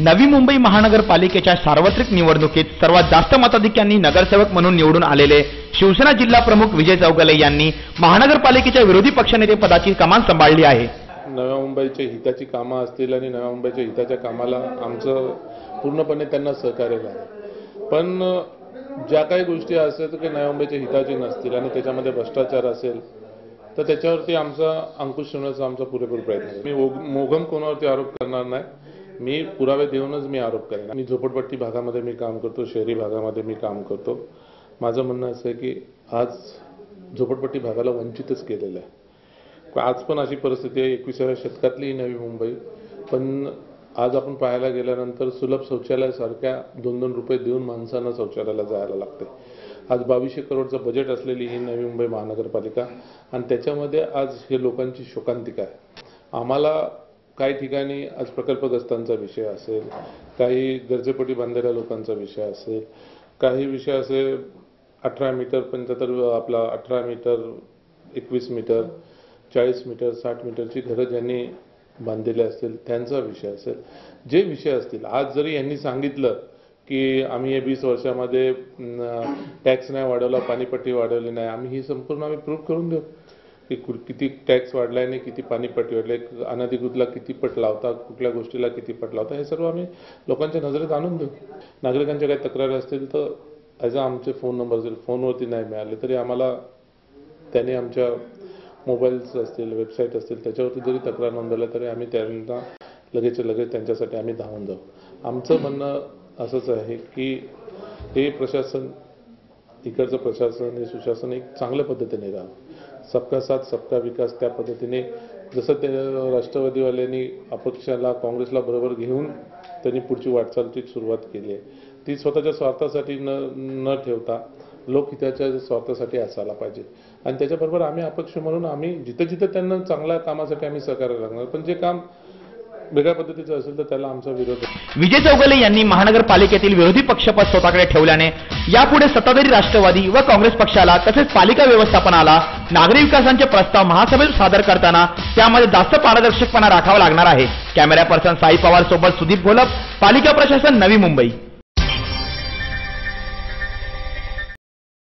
नवी मुंबई महानगरपालिकेच्या सार्वत्रिक निवडणुकीत सर्वात जास्त मताधिक्यांनी नगरसेवक म्हणून निवडून आलेले शिवसेना जिल्हा प्रमुख विजय चौगले यांनी महानगरपालिकेच्या विरोधी पक्षनेते पदाची कमान सांभाळली आहे. नव्या मुंबईच्या हिताची कामं असतील आणि नव्या मुंबईच्या हिताच्या कामाला आमचं पूर्णपणे त्यांना सहकार्य झालं. पण ज्या काही गोष्टी असेल की नव्या मुंबईच्या हिताचे नसतील आणि त्याच्यामध्ये भ्रष्टाचार असेल तर त्याच्यावरती आमचा अंकुश ठेवण्याचा आमचा पुरेपूर प्रयत्न आहे. मी मोघम कोणावरती आरोप करणार नाही. मी पुरावे देऊनच मी आरोप करेन. मी झोपडपट्टी भागामध्ये मी काम करतो शहरी भागामध्ये मी काम करतो. माझं म्हणणं असं आहे की आज झोपडपट्टी भागाला वंचितच केलेलं आहे. आज पण अशी परिस्थिती आहे एकविसाव्या शतकातली ही नवी मुंबई. पण आज आपण पाहायला गेल्यानंतर सुलभ शौचालयासारख्या दोन दोन रुपये देऊन माणसांना शौचालयाला जायला लागते आज बावीसशे करोडचं बजेट असलेली ही नवी मुंबई महानगरपालिका आणि त्याच्यामध्ये आज हे लोकांची शोकांतिका आहे. आम्हाला काही ठिकाणी आज प्रकल्पग्रस्तांचा विषय असेल काही गरजेपोटी बांधलेल्या लोकांचा विषय असेल काही विषय असे अठरा मीटर पंच्याहत्तर आपला अठरा मीटर एकवीस मीटर चाळीस मीटर साठ मीटरची घरं ज्यांनी बांधलेली असतील त्यांचा विषय असेल. जे विषय असतील आज जरी यांनी सांगितलं की आम्ही हे वीस वर्षामध्ये टॅक्स नाही वाढवला पाणीपट्टी वाढवली नाही आम्ही ही संपूर्ण आम्ही प्रूव्ह करून देऊ. की कु- किती टॅक्स वाढलाय आणि किती पाणीपट्टी वाढले अनधिकृतला किती पट लावता कुठल्या गोष्टीला किती पट लावता हे सर्व आम्ही लोकांच्या नजरेत आणून देऊ. नागरिकांच्या काही तक्रारी असतील तर ॲज अ आमचे फोन नंबर असेल फोनवरती नाही मिळाले तरी आम्हाला त्याने आमच्या मोबाईल्स असतील वेबसाईट असतील त्याच्यावरती जरी तक्रार नोंदवल्या तरी आम्ही त्यांना लगेच लगेच त्यांच्यासाठी आम्ही धावून जाऊ. आमचं म्हणणं असंच आहे की हे प्रशासन इकडचं प्रशासन हे सुशासन एक चांगल्या पद्धतीने राहावं. सबका साथ सबका विकास त्या पद्धतीने. जसं ते राष्ट्रवादीवाल्यांनी अपक्षाला काँग्रेसला बरोबर घेऊन त्यांनी पुढची वाटचालची सुरुवात केली आहे. ती स्वतःच्या स्वार्थासाठी न न ठेवता लोकहिताच्या स्वार्थासाठी असायला पाहिजे. आणि त्याच्याबरोबर आम्ही अपक्ष म्हणून आम्ही जिथं जिथं त्यांना चांगल्या कामासाठी आम्ही सहकार्य लागणार पण जे काम वेगळ्या पद्धतीचं असेल तर त्याला आमचा विरोध विजय चौगले यांनी महानगरपालिकेतील विरोधी पक्षपद स्वतःकडे ठेवल्याने यापुढे सत्ताधारी राष्ट्रवादी व काँग्रेस पक्षाला तसेच पालिका व्यवस्थापनाला नागरी विकासांचे प्रस्ताव महासभेत सादर करताना त्यामध्ये जास्त पारदर्शकपणा राखावा लागणार आहे. कॅमेरा पर्सन साई पवार सोबत सुदीप घोलप पालिका प्रशासन नवी मुंबई.